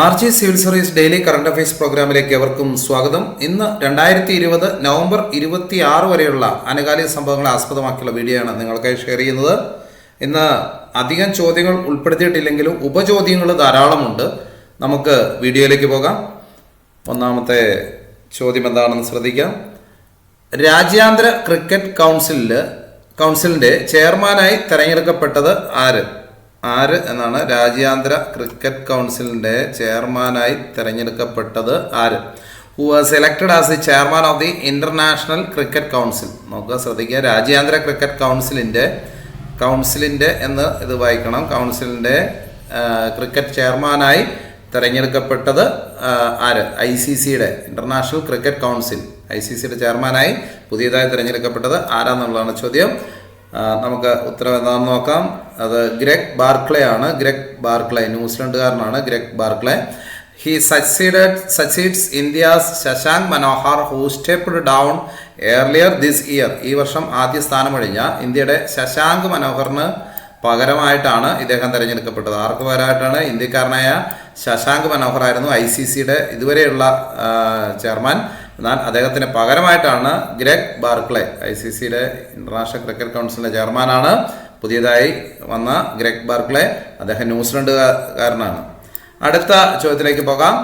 R G civil service daily current affairs പ്രോഗ്രാമിലേക്ക് എവർക്കും സ്വാഗതം. ഇന്ന് രണ്ടായിരത്തി ഇരുപത് നവംബർ ഇരുപത്തി ആറ് വരെയുള്ള അനകാലിക സംഭവങ്ങളെ ആസ്പദമാക്കിയുള്ള വീഡിയോ ആണ് നിങ്ങൾക്കായി ഷെയർ ചെയ്യുന്നത്. ഇന്ന് അധികം ചോദ്യങ്ങൾ ഉൾപ്പെടുത്തിയിട്ടില്ലെങ്കിലും ഉപചോദ്യങ്ങൾ ധാരാളമുണ്ട്. നമുക്ക് വീഡിയോയിലേക്ക് പോകാം. ഒന്നാമത്തെ ചോദ്യം എന്താണെന്ന് ശ്രദ്ധിക്കാം. രാജ്യാന്തര ക്രിക്കറ്റ് കൗൺസിലിൽ കൗൺസിലിന്റെ ചെയർമാനായി തെരഞ്ഞെടുക്കപ്പെട്ടത് ആര്? ആര് എന്നാണ് രാജ്യാന്തര ക്രിക്കറ്റ് കൗൺസിലിന്റെ ചെയർമാനായി തിരഞ്ഞെടുക്കപ്പെട്ടത് ആര്? Who was elected as the chairman of the International Cricket Council നോക്കുക ശ്രദ്ധിക്കുക. രാജ്യാന്തര ക്രിക്കറ്റ് കൗൺസിലിന്റെ കൗൺസിലിന്റെ എന്ന് ഇത് വായിക്കണം. കൗൺസിലിന്റെ ക്രിക്കറ്റ് ചെയർമാനായി തിരഞ്ഞെടുക്കപ്പെട്ടത് ആര്? ഐ സി സിയുടെ International Cricket Council I C സിയുടെ ചെയർമാനായി പുതിയതായി തിരഞ്ഞെടുക്കപ്പെട്ടത് ആരാന്നുള്ളതാണ് ചോദ്യം. നമുക്ക് ഉത്തരം എന്താണെന്ന് നോക്കാം. അത് ഗ്രെഗ് ബാർക്ലേ ആണ് Greg Barclay ന്യൂസിലൻഡുകാരനാണ് Greg Barclay. He succeeded succeeds India's Shashank Manohar who stepped down earlier this year ഈ വർഷം ആദ്യ സ്ഥാനമൊഴിഞ്ഞ ഇന്ത്യയുടെ ശശാങ്ക് മനോഹറിന് പകരമായിട്ടാണ് ഇദ്ദേഹം തിരഞ്ഞെടുക്കപ്പെട്ടത്. ആർക്ക് പകരമായിട്ടാണ്? ഇന്ത്യക്കാരനായ ശശാങ്ക് മനോഹർ ആയിരുന്നു ഐ സി സിയുടെ ഇതുവരെയുള്ള ചെയർമാൻ. എന്നാൽ അദ്ദേഹത്തിന് പകരമായിട്ടാണ് ഗ്രെഗ് ബാർക്ലെ ഐ സി സിയുടെ ഇന്റർനാഷണൽ ക്രിക്കറ്റ് കൗൺസിലിന്റെ ചെയർമാനാണ് പുതിയതായി വന്ന ഗ്രെഗ് ബർക്ലെ അദ്ദേഹം ന്യൂസിലൻഡുകാരനാണ്. അടുത്ത ചോദ്യത്തിലേക്ക് പോകാം.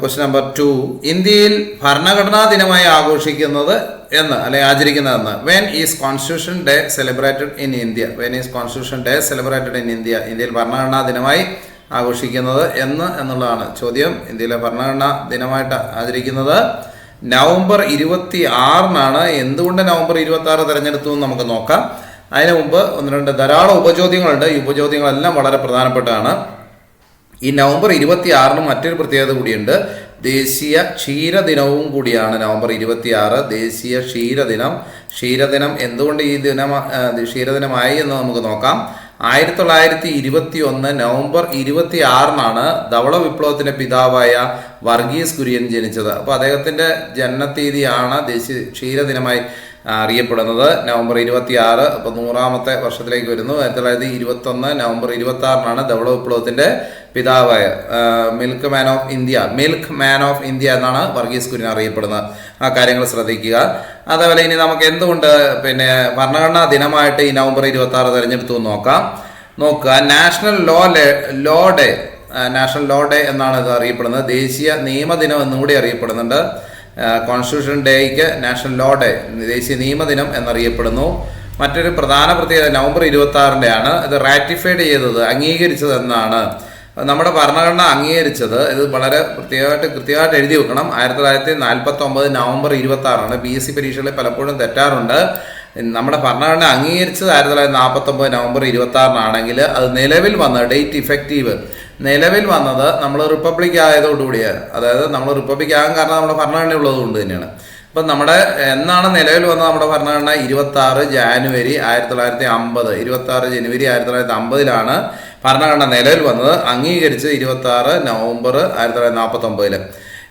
ക്വസ്റ്റ്യൻ നമ്പർ ടു ഇന്ത്യയിൽ ഭരണഘടനാ ദിനമായി ആഘോഷിക്കുന്നത് എന്ന് അല്ലെങ്കിൽ ആചരിക്കുന്നതെന്ന്. When is Constitution Day celebrated in India when is Constitution Day celebrated in India ഇന്ത്യയിൽ ഭരണഘടനാ ദിനമായി ആഘോഷിക്കുന്നത് എന്ന് എന്നുള്ളതാണ് ചോദ്യം. ഇന്ത്യയിലെ ഭരണഘടനാ ദിനമായിട്ട് ആചരിക്കുന്നത് നവംബർ ഇരുപത്തി ആറിനാണ് എന്തുകൊണ്ട് നവംബർ ഇരുപത്തി ആറ് തിരഞ്ഞെടുത്തു എന്ന് നമുക്ക് നോക്കാം. അതിനു മുമ്പ് ഒന്ന് രണ്ട് ധാരാളം ഉപചോദ്യങ്ങളുണ്ട്. ഈ ഉപചോദ്യങ്ങളെല്ലാം വളരെ പ്രധാനപ്പെട്ടതാണ്. ഈ നവംബർ ഇരുപത്തി ആറിന് മറ്റൊരു പ്രത്യേകത കൂടിയുണ്ട്. ദേശീയ ക്ഷീരദിനവും കൂടിയാണ് നവംബർ ഇരുപത്തി ആറ് ദേശീയ ക്ഷീരദിനം. ക്ഷീരദിനം എന്തുകൊണ്ട് ഈ ദിനം ക്ഷീരദിനമായി എന്ന് നമുക്ക് നോക്കാം. ആയിരത്തി തൊള്ളായിരത്തി ഇരുപത്തി ഒന്ന് നവംബർ ഇരുപത്തി ആറിനാണ് ധവള വിപ്ലവത്തിന്റെ പിതാവായ വർഗീസ് കുര്യൻ ജനിച്ചത്. അപ്പോൾ അദ്ദേഹത്തിന്റെ ജനനത്തീയതിയാണ് ദേശീയ ക്ഷീരദിനമായി അറിയപ്പെടുന്നത്. നവംബർ ഇരുപത്തി ആറ് അപ്പോൾ നൂറാമത്തെ വർഷത്തിലേക്ക് വരുന്നു. ആയിരത്തി തൊള്ളായിരത്തി ഇരുപത്തി ഒന്ന് നവംബർ ഇരുപത്തി ആറിനാണ് ധവള വിപ്ലവത്തിന്റെ പിതാവായ milkman of India milkman of India എന്നാണ് വർഗീസ് കുര്യൻ അറിയപ്പെടുന്നത്. ആ കാര്യങ്ങൾ ശ്രദ്ധിക്കുക. അതേപോലെ ഇനി നമുക്ക് എന്തുകൊണ്ട് പിന്നെ ഭരണഘടനാ ദിനമായിട്ട് ഈ നവംബർ ഇരുപത്തി ആറ് തിരഞ്ഞെടുത്തു നോക്കാം. നോക്കുക. National law law day national law day എന്നാണ് ഇത് അറിയപ്പെടുന്നത്. ദേശീയ നിയമദിനം എന്നും കൂടി അറിയപ്പെടുന്നുണ്ട്. കോൺസ്റ്റിറ്റ്യൂഷൻ ഡേയ്ക്ക് നാഷണൽ ലോ ഡേ ദേശീയ നിയമദിനം എന്നറിയപ്പെടുന്നു. മറ്റൊരു പ്രധാന പ്രത്യേകത നവംബർ ഇരുപത്തി ആറിന്റെ ആണ് ഇത് റാറ്റിഫൈഡ് ചെയ്തത് അംഗീകരിച്ചത് എന്നാണ് നമ്മുടെ ഭരണഘടന അംഗീകരിച്ചത്. ഇത് വളരെ പ്രത്യേകമായിട്ട് കൃത്യമായിട്ട് എഴുതി വെക്കണം. ആയിരത്തി തൊള്ളായിരത്തി നാൽപ്പത്തി ഒമ്പത് നവംബർ ഇരുപത്തി ആറാണ് ബി എസ് സി പരീക്ഷകളിൽ പലപ്പോഴും തെറ്റാറുണ്ട്. നമ്മുടെ ഭരണഘടന അംഗീകരിച്ചത് ആയിരത്തി തൊള്ളായിരത്തി നാൽപ്പത്തി ഒമ്പത് നവംബർ ഇരുപത്തി ആറിനാണെങ്കിൽ അത് നിലവിൽ വന്ന ഡേറ്റ് ഇഫക്റ്റീവ് നിലവിൽ വന്നത് നമ്മൾ റിപ്പബ്ലിക് ആയതോടുകൂടിയാണ്. അതായത് നമ്മൾ റിപ്പബ്ലിക് ആകാൻ കാരണം നമ്മുടെ ഭരണഘടന ഉള്ളത് കൊണ്ട് തന്നെയാണ്. അപ്പം നമ്മുടെ എന്നാണ് നിലവിൽ വന്ന നമ്മുടെ ഭരണഘടന? ഇരുപത്തി ആറ് ജാനുവരി ആയിരത്തി തൊള്ളായിരത്തി അമ്പത് ഇരുപത്തി ആറ് ജനുവരി ആയിരത്തി തൊള്ളായിരത്തി അമ്പതിലാണ് ഭരണഘടന നിലവിൽ വന്നത്. അംഗീകരിച്ച് ഇരുപത്തി ആറ് നവംബർ ആയിരത്തി തൊള്ളായിരത്തി നാൽപ്പത്തൊമ്പതിൽ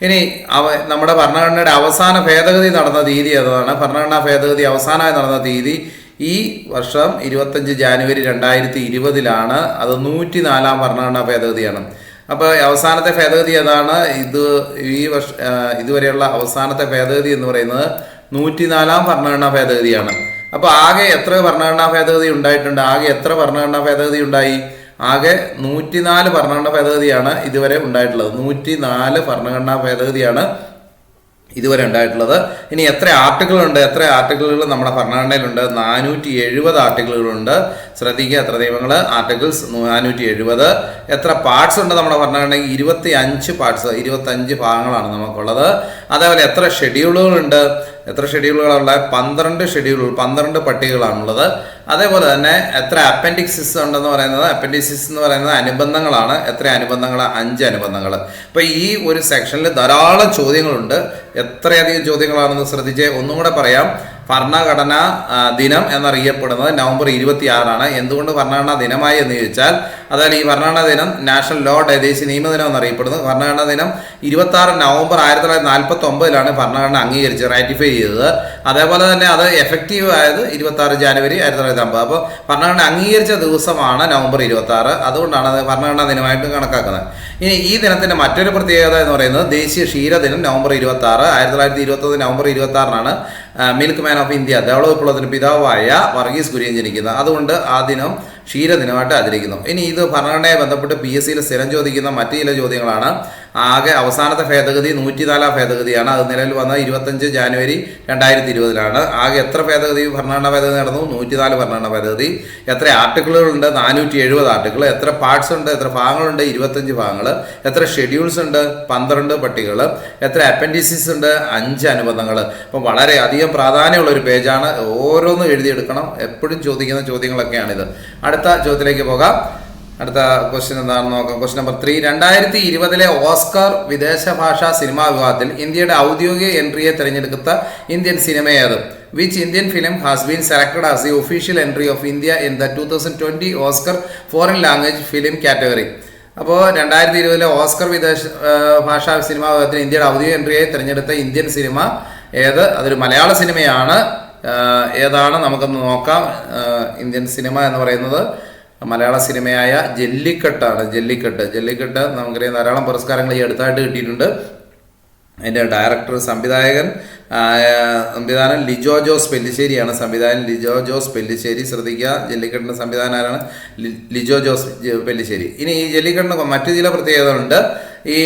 ഇനി അവ നമ്മുടെ ഭരണഘടനയുടെ അവസാന ഭേദഗതി നടന്ന തീയതി അതാണ് ഭരണഘടനാ ഭേദഗതി അവസാനമായി നടന്ന തീയതി ഈ വർഷം ഇരുപത്തഞ്ച് ജാനുവരി രണ്ടായിരത്തി ഇരുപതിലാണ് അത് നൂറ്റി നാലാം ഭരണഘടനാ ഭേദഗതിയാണ്. അപ്പോൾ അവസാനത്തെ ഭേദഗതി ഏതാണ്? ഇത് ഈ വർഷ ഇതുവരെയുള്ള അവസാനത്തെ ഭേദഗതി എന്ന് പറയുന്നത് നൂറ്റിനാലാം ഭരണഘടനാ ഭേദഗതിയാണ്. അപ്പോൾ ആകെ എത്ര ഭരണഘടനാ ഭേദഗതി ഉണ്ടായിട്ടുണ്ട്? ആകെ എത്ര ഭരണഘടനാ ഭേദഗതി ഉണ്ടായി? ആകെ നൂറ്റിനാല് ഭരണഘടനാ ഭേദഗതിയാണ് ഇതുവരെ ഉണ്ടായിട്ടുള്ളത്. നൂറ്റിനാല് ഭരണഘടനാ ഭേദഗതിയാണ് ഇതുവരെ ഉണ്ടായിട്ടുള്ളത്. ഇനി എത്ര ആർട്ടിക്കിളുണ്ട് എത്ര ആർട്ടിക്കിളുകൾ നമ്മുടെ ഭരണഘടനയിലുണ്ട്? നാനൂറ്റി എഴുപത് ആർട്ടിക്കിളുകളുണ്ട്. ശ്രദ്ധിക്കുക എത്ര ദൈവങ്ങൾ ആർട്ടിക്കിൾസ് നാനൂറ്റി എഴുപത് എത്ര പാർട്സ് ഉണ്ട് നമ്മുടെ ഭരണഘടനയ്ക്ക് ഇരുപത്തി അഞ്ച് പാർട്സ് ഇരുപത്തി അഞ്ച് ഭാഗങ്ങളാണ് നമുക്കുള്ളത്. അതേപോലെ എത്ര ഷെഡ്യൂളുകളുണ്ട്? എത്ര ഷെഡ്യൂളുകളുള്ള പന്ത്രണ്ട് ഷെഡ്യൂളുകൾ പന്ത്രണ്ട് പട്ടികകളാണുള്ളത്. അതേപോലെ തന്നെ എത്ര അപ്പൻഡിക്സിസ് ഉണ്ടെന്ന് പറയുന്നത്? അപ്പൻഡിക്സിസ് എന്ന് പറയുന്നത് അനുബന്ധങ്ങളാണ്. എത്ര അനുബന്ധങ്ങൾ അഞ്ച് അനുബന്ധങ്ങൾ. അപ്പോൾ ഈ ഒരു സെക്ഷനിൽ ധാരാളം ചോദ്യങ്ങളുണ്ട്. എത്രയധികം ചോദ്യങ്ങളാണെന്ന് ശ്രദ്ധിച്ച് ഒന്നും കൂടെ പറയാം. ഭരണഘടനാ ദിനം എന്നറിയപ്പെടുന്നത് നവംബർ ഇരുപത്തിയാറാണ് എന്തുകൊണ്ട് ഭരണഘടനാ ദിനമായി എന്ന് ചോദിച്ചാൽ അതായത് ഈ ഭരണഘടനാ ദിനം നാഷണൽ ലോ ഡേ ദേശീയ നിയമദിനം എന്നറിയപ്പെടുന്നു ഭരണഘടനാ ദിനം ഇരുപത്തി ആറ് നവംബർ ആയിരത്തി തൊള്ളായിരത്തി നാൽപ്പത്തി ഒമ്പതിലാണ് ഭരണഘടന അംഗീകരിച്ച് റാറ്റിഫൈ ചെയ്തത്. അതേപോലെ തന്നെ അത് എഫക്റ്റീവ് ആയത് ഇരുപത്തി ആറ് ജാനുവരി ആയിരത്തി തൊള്ളായിരത്തി അമ്പത് അപ്പോൾ ഭരണഘടന അംഗീകരിച്ച ദിവസമാണ് നവംബർ ഇരുപത്തി ആറ് അതുകൊണ്ടാണ് അത് ഭരണഘടനാ ദിനമായിട്ട് കണക്കാക്കുന്നത്. ഇനി ഈ ദിനത്തിന്റെ മറ്റൊരു പ്രത്യേകത എന്ന് പറയുന്നത് ദേശീയ ക്ഷീരദിനം നവംബർ ഇരുപത്തി ആറ് ആയിരത്തി തൊള്ളായിരത്തി ഇരുപത്തി നവംബർ ഇരുപത്തി ആറിനാണ് മിൽക്ക് മാൻ ഓഫ് ഇന്ത്യ ധവള വിപ്ലവത്തിന് പിതാവായ വർഗീസ് കുര്യൻ ജനിക്കുന്നത് അതുകൊണ്ട് ആ ദിനം ക്ഷീരദിനമായിട്ട് ആചരിക്കുന്നു. ഇനി ഇത് ഭരണഘടനയെ ബന്ധപ്പെട്ട് പി എസ് സിയിൽ സ്ഥിരം ചോദിക്കുന്ന മറ്റു ചില ചോദ്യങ്ങളാണ്. ആകെ അവസാനത്തെ ഭേദഗതി നൂറ്റിനാലാം ഭേദഗതിയാണ്. അത് നിലവിൽ വന്ന ഇരുപത്തഞ്ച് ജാനുവരി രണ്ടായിരത്തി ഇരുപതിലാണ് ആകെ എത്ര ഭേദഗതി ഭരണഘടനാ ഭേദഗതി നടന്നു? നൂറ്റിനാല് ഭരണഘടനാ ഭേദഗതി. എത്ര ആർട്ടിക്കിളുകളുണ്ട്? നാനൂറ്റി എഴുപത് ആർട്ടിക്കിൾ എത്ര പാർട്സ് ഉണ്ട്? എത്ര ഭാഗങ്ങളുണ്ട്? ഇരുപത്തഞ്ച് ഭാഗങ്ങൾ എത്ര ഷെഡ്യൂൾസ് ഉണ്ട്? പന്ത്രണ്ട് പട്ടികൾ എത്ര അപ്പൻഡിസിസ് ഉണ്ട്? അഞ്ച് അനുബന്ധങ്ങൾ അപ്പം വളരെ അധികം പ്രാധാന്യമുള്ള ഒരു പേജാണ്. ഓരോന്നും എഴുതിയെടുക്കണം. എപ്പോഴും ചോദിക്കുന്ന ചോദ്യങ്ങളൊക്കെയാണിത്. അടുത്ത ചോദ്യത്തിലേക്ക് പോകാം. അടുത്ത ക്വസ്റ്റ്യൻ എന്താണെന്ന് നോക്കാം. ക്വസ്റ്റ്യൻ നമ്പർ ത്രീ രണ്ടായിരത്തി ഇരുപതിലെ ഓസ്കാർ വിദേശ ഭാഷാ സിനിമാ വിഭാഗത്തിൽ ഇന്ത്യയുടെ ഔദ്യോഗിക എൻട്രിയെ തിരഞ്ഞെടുത്ത ഇന്ത്യൻ സിനിമ ഏത്? Which Indian film has been selected as the official entry of India in the two thousand twenty Oscar foreign language film category അപ്പോൾ രണ്ടായിരത്തി ഇരുപതിലെ ഓസ്കർ വിദേശ ഭാഷാ സിനിമാ വിഭാഗത്തിൽ ഇന്ത്യയുടെ ഔദ്യോഗിക എൻട്രിയെ തിരഞ്ഞെടുത്ത ഇന്ത്യൻ സിനിമ ഏത്? അതൊരു മലയാള സിനിമയാണ്. ഏതാണ്? നമുക്കൊന്ന് നോക്കാം. ഇന്ത്യൻ സിനിമ എന്ന് പറയുന്നത് മലയാള സിനിമയായ ജല്ലിക്കെട്ടാണ്. ജല്ലിക്കെട്ട്. ജല്ലിക്കെട്ട് നമുക്കറിയാം ധാരാളം പുരസ്കാരങ്ങൾ ഈ അടുത്തായിട്ട് കിട്ടിയിട്ടുണ്ട്. അതിന്റെ ഡയറക്ടർ സംവിധായകൻ സംവിധാനം ലിജോ ജോസ് പെല്ലിശ്ശേരിയാണ്. സംവിധാനം ലിജോ ജോസ് പെല്ലിശ്ശേരി. ശ്രദ്ധിക്കുക ജെല്ലിക്കെട്ടിന്റെ സംവിധാനം ആരാണ്? ലിജോ ജോസ് പെല്ലിശ്ശേരി. ഇനി ഈ ജെല്ലിക്കെട്ടിന് മറ്റു ചില പ്രത്യേകതകളുണ്ട്. ഈ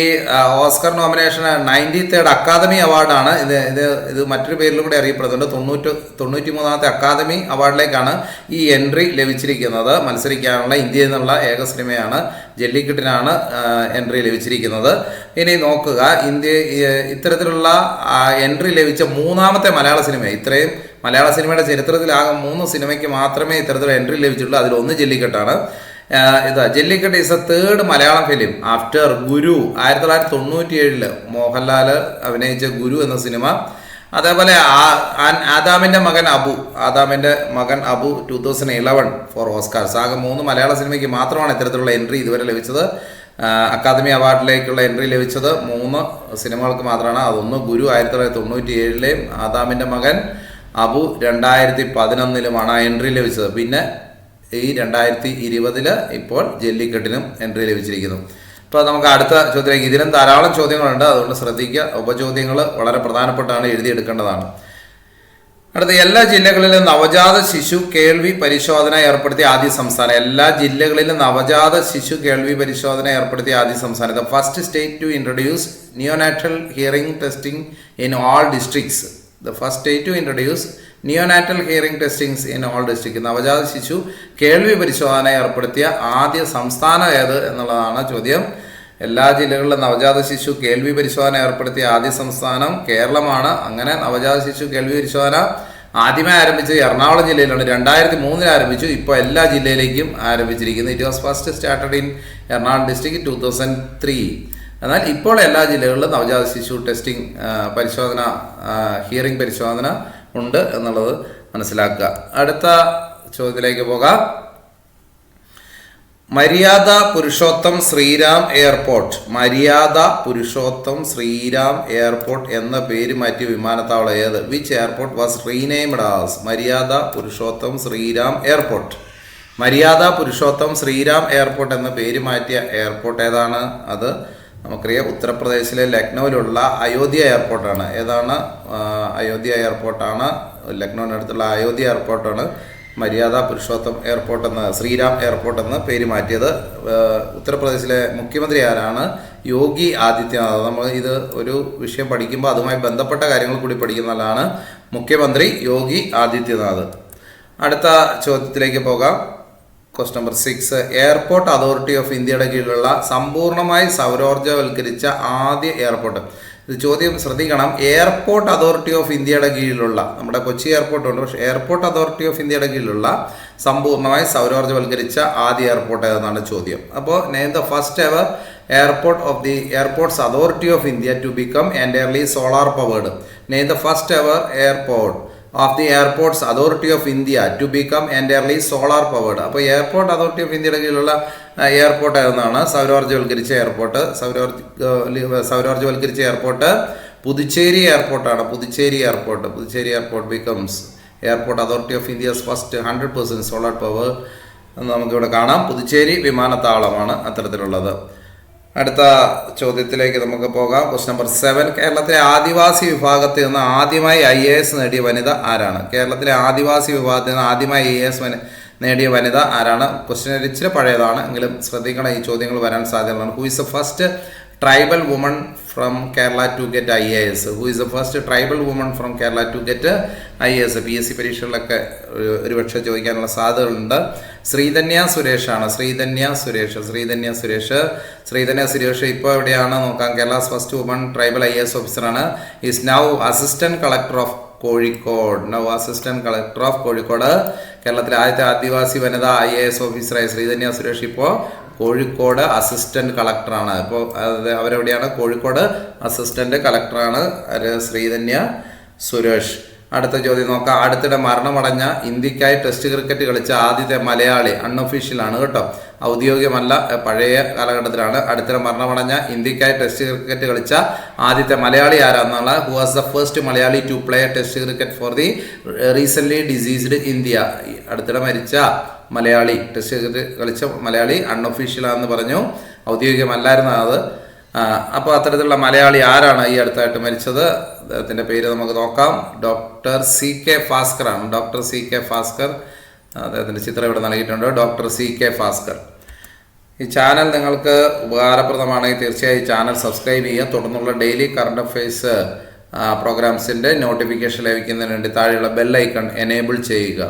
Oscar nomination ninety third academy അവാർഡാണ്. ഇത് ഇത് ഇത് മറ്റൊരു പേരിലും കൂടെ അറിയപ്പെടുന്നുണ്ട്. തൊണ്ണൂറ്റി തൊണ്ണൂറ്റി മൂന്നാമത്തെ അക്കാദമി അവാർഡിലേക്കാണ് ഈ എൻട്രി ലഭിച്ചിരിക്കുന്നത്. മത്സരിക്കാനുള്ള ഇന്ത്യയിൽ നിന്നുള്ള ഏക സിനിമയാണ്. ജെല്ലിക്കെട്ടിനാണ് എൻട്രി ലഭിച്ചിരിക്കുന്നത്. ഇനി നോക്കുക. ഇന്ത്യ ഇത്തരത്തിലുള്ള എൻട്രി ലഭിച്ച മൂന്നാമത്തെ മലയാള സിനിമ. ഇത്രയും മലയാള സിനിമയുടെ ചരിത്രത്തിൽ ആകെ മൂന്ന് സിനിമയ്ക്ക് മാത്രമേ ഇത്തരത്തിലുള്ള എൻട്രി ലഭിച്ചിട്ടുള്ളൂ. അതിലൊന്ന് ജെല്ലിക്കെട്ടാണ്. ഇതാ Jallikattu is a third Malayalam film after Guru ആയിരത്തി തൊള്ളായിരത്തി തൊണ്ണൂറ്റി ഏഴിൽ മോഹൻലാൽ അഭിനയിച്ച ഗുരു എന്ന സിനിമ അതേപോലെ ആദാമിന്റെ മകൻ അബു ആദാമിന്റെ മകൻ Abu two thousand eleven for Oscars ആകെ മൂന്ന് മലയാള സിനിമയ്ക്ക് മാത്രമാണ് ഇത്തരത്തിലുള്ള എൻട്രി ഇതുവരെ ലഭിച്ചത്. അക്കാദമി അവാർഡിലേക്കുള്ള എൻട്രി ലഭിച്ചത്. മൂന്ന് സിനിമകൾക്ക് മാത്രമാണ്. അതൊന്ന് ഗുരു ആയിരത്തി തൊള്ളായിരത്തി തൊണ്ണൂറ്റി ഏഴിലെയും മകൻ അബു രണ്ടായിരത്തി പതിനൊന്നിലുമാണ് ആ എൻട്രി ലഭിച്ചത്. പിന്നെ ഈ രണ്ടായിരത്തി ഇരുപതിൽ ഇപ്പോൾ ജെല്ലിക്കെട്ടിനും എൻട്രി ലഭിച്ചിരിക്കുന്നു. ഇപ്പോൾ നമുക്ക് അടുത്ത ചോദ്യത്തിലേക്ക്. ഇതിലും ധാരാളം ചോദ്യങ്ങളുണ്ട്. അതുകൊണ്ട് ശ്രദ്ധിക്കുക. ഉപചോദ്യങ്ങൾ വളരെ പ്രധാനപ്പെട്ടാണ് എഴുതിയെടുക്കേണ്ടതാണ്. അടുത്ത എല്ലാ ജില്ലകളിലും നവജാത ശിശു കേൾവി പരിശോധന ഏർപ്പെടുത്തിയ ആദ്യ സംസ്ഥാനം. എല്ലാ ജില്ലകളിലും നവജാത ശിശു കേൾവി പരിശോധന ഏർപ്പെടുത്തിയ ആദ്യ സംസ്ഥാനം. The first state to introduce neonatal hearing testing in all districts the first state to introduce neonatal hearing testings in all district നവജാത ശിശു കേൾവി പരിശോധന ഏർപ്പെടുത്തിയ ആദ്യ സംസ്ഥാനം ഏത് എന്നുള്ളതാണ് ചോദ്യം. എല്ലാ ജില്ലകളിലും നവജാത ശിശു കേൾവി പരിശോധന ഏർപ്പെടുത്തിയ ആദ്യ സംസ്ഥാനം കേരളമാണ്. അങ്ങനെ നവജാത ശിശു കേൾവി പരിശോധന ആദ്യമേ ആരംഭിച്ചത് എറണാകുളം ജില്ലയിലാണ്. രണ്ടായിരത്തി മൂന്നിൽ ആരംഭിച്ചു. ഇപ്പോൾ എല്ലാ ജില്ലയിലേക്കും ആരംഭിച്ചിരിക്കുന്നു. It was first started in Ernakulam district two thousand three എന്നാൽ ഇപ്പോൾ എല്ലാ ജില്ലകളിലും നവജാത ശിശു ടെസ്റ്റിംഗ് പരിശോധന ഹിയറിംഗ് പരിശോധന ഉണ്ട് എന്നുള്ളത് മനസ്സിലാക്കുക. അടുത്ത ചോദ്യത്തിലേക്ക് പോകാം. മര്യാദ പുരുഷോത്തം ശ്രീരാം എയർപോർട്ട്. മര്യാദ പുരുഷോത്തം ശ്രീരാം എയർപോർട്ട് എന്ന പേര് മാറ്റിയ വിമാനത്താവളം ഏത്? Which airport was renamed as Maryada Purushottam Shriram airport? മര്യാദ പുരുഷോത്തം ശ്രീരാം എയർപോർട്ട് എന്ന പേര് മാറ്റിയ എയർപോർട്ട് ഏതാണ്? അത് നമുക്കറിയാം ഉത്തർപ്രദേശിലെ ലക്നൌവിലുള്ള അയോധ്യ എയർപോർട്ടാണ്. ഏതാണ്? അയോധ്യ എയർപോർട്ടാണ്. ലക്നൌവിനടുത്തുള്ള അയോധ്യ എയർപോർട്ടാണ്. മര്യാദ പുരുഷോത്തം എയർപോർട്ട് എന്ന് ശ്രീരാം എയർപോർട്ട് എന്ന് പേര് മാറ്റിയത്. ഉത്തർപ്രദേശിലെ മുഖ്യമന്ത്രി ആരാണ്? യോഗി ആദിത്യനാഥ്. നമ്മൾ ഇത് ഒരു വിഷയം പഠിക്കുമ്പോൾ അതുമായി ബന്ധപ്പെട്ട കാര്യങ്ങൾ കൂടി പഠിക്കുന്നതാണ് മുഖ്യമന്ത്രി യോഗി ആദിത്യനാഥ്. അടുത്ത ചോദ്യത്തിലേക്ക് പോകാം. Quest number six airport authority of ഇന്ത്യയുടെ കീഴിലുള്ള സമ്പൂർണമായി സൗരോർജവൽക്കരിച്ച ആദ്യ എയർപോർട്ട് ഇത് ചോദ്യം ശ്രദ്ധിക്കണം. എയർപോർട്ട് അതോറിറ്റി ഓഫ് ഇന്ത്യയുടെ കീഴിലുള്ള നമ്മുടെ കൊച്ചി എയർപോർട്ട് ഉണ്ട്. പക്ഷേ എയർപോർട്ട് അതോറിറ്റി ഓഫ് ഇന്ത്യയുടെ കീഴിലുള്ള സമ്പൂർണമായി സൗരോർജവൽക്കരിച്ച ആദ്യ എയർപോർട്ട് ഏതെന്നാണ് ചോദ്യം. അപ്പോൾ name the first ever airport of the airports authority of India to become entirely solar powered name the first ever airport of the airports authority of India to become entirely solar powered അപ്പോൾ airport authority of ഇന്ത്യയുടെ കീഴിലുള്ള airport ആയിരുന്നതാണ് സൗരോർജവൽക്കരിച്ച airport സൗരോർജ സൗരോർജവൽക്കരിച്ച airport Puducherry എയർപോർട്ടാണ് Puducherry airport Puducherry airport becomes airport authority of India's first hundred percent solar power നമുക്കിവിടെ കാണാം. പുതുച്ചേരി വിമാനത്താവളമാണ് അത്തരത്തിലുള്ളത്. അടുത്ത ചോദ്യത്തിലേക്ക് നമുക്ക് പോകാം. ക്വസ്റ്റ് നമ്പർ സെവൻ കേരളത്തിലെ ആദിവാസി വിഭാഗത്തിൽ നിന്ന് ആദ്യമായി ഐ എ എസ് നേടിയ വനിത ആരാണ്? കേരളത്തിലെ ആദിവാസി വിഭാഗത്തിൽ നിന്ന് ആദ്യമായി ഐ എ എസ് നേടിയ വനിത ആരാണ്? ക്വസ്റ്റ്യൻ ഇച്ചിരി പഴയതാണ്. എങ്കിലും ശ്രദ്ധിക്കണം ഈ ചോദ്യങ്ങൾ വരാൻ സാധ്യതയുള്ളതാണ്. Who is the first tribal woman from Kerala to get I A S who is the first tribal woman from Kerala to get I A S P S C പരീക്ഷകളിലൊക്കെ ഒരു- ഒരുപക്ഷെ ചോദിക്കാനുള്ള സാധ്യതകളുണ്ട്. ശ്രീധന്യ സുരേഷാണ്. ശ്രീധന്യ സുരേഷ് ശ്രീധന്യ സുരേഷ് ശ്രീധന്യ സുരേഷ് ഇപ്പോൾ എവിടെയാണ്? നോക്കാം. Kerala's first woman tribal I S ഓഫീസറാണ് is now assistant collector of Kozhikode. Now assistant collector of Kozhikode. കേരളത്തിലെ ആദ്യത്തെ ആദിവാസി വനിത ഐ എ എസ് ഓഫീസറായ ശ്രീധന്യ സുരേഷ് ഇപ്പോൾ കോഴിക്കോട് അസിസ്റ്റന്റ് കളക്ടറാണ് ഇപ്പോൾ അവരെവിടെയാണ്? കോഴിക്കോട് അസിസ്റ്റന്റ് കളക്ടറാണ് ശ്രീധന്യ സുരേഷ്. അടുത്ത ചോദ്യം നോക്കാം. അടുത്തിടെ മരണമടഞ്ഞ ഇന്ത്യക്കായി ടെസ്റ്റ് ക്രിക്കറ്റ് കളിച്ച ആദ്യത്തെ മലയാളി അൺഒഫീഷ്യലാണ് കേട്ടോ. ഔദ്യോഗികമല്ല പഴയ കാലഘട്ടത്തിലാണ്. അടുത്തിടെ മരണമടഞ്ഞ ഇന്ത്യക്കായി ടെസ്റ്റ് ക്രിക്കറ്റ് കളിച്ച ആദ്യത്തെ Malayali ആരാന്നുള്ള who was the first Malayali to play test cricket for the recent deceased India? അടുത്തിടെ മരിച്ച മലയാളി ടെസ്റ്റ് ക്രിക്കറ്റ് കളിച്ച മലയാളി അൺഒഫീഷ്യലാണെന്ന് പറഞ്ഞു. ഔദ്യോഗികമല്ലായിരുന്നു അത്. അപ്പോൾ അത്തരത്തിലുള്ള മലയാളി ആരാണ് ഈ അടുത്തായിട്ട് മരിച്ചത്? അദ്ദേഹത്തിന്റെ പേര് നമുക്ക് നോക്കാം. ഡോക്ടർ സി കെ ഭാസ്കറാണ് ഡോക്ടർ സി കെ ഭാസ്കർ അദ്ദേഹത്തിന്റെ ചിത്രം ഇവിടെ നൽകിയിട്ടുണ്ട്. Doctor C K Bhaskar. ഈ ചാനൽ നിങ്ങൾക്ക് ഉപകാരപ്രദമാണെങ്കിൽ തീർച്ചയായും ചാനൽ സബ്സ്ക്രൈബ് ചെയ്യുക. തുടർന്നുള്ള ഡെയിലി കറണ്ട് അഫയേഴ്സ് പ്രോഗ്രാംസിന്റെ നോട്ടിഫിക്കേഷൻ ലഭിക്കുന്നതിന് വേണ്ടി താഴെയുള്ള ബെൽ ഐക്കൺ എനേബിൾ ചെയ്യുക.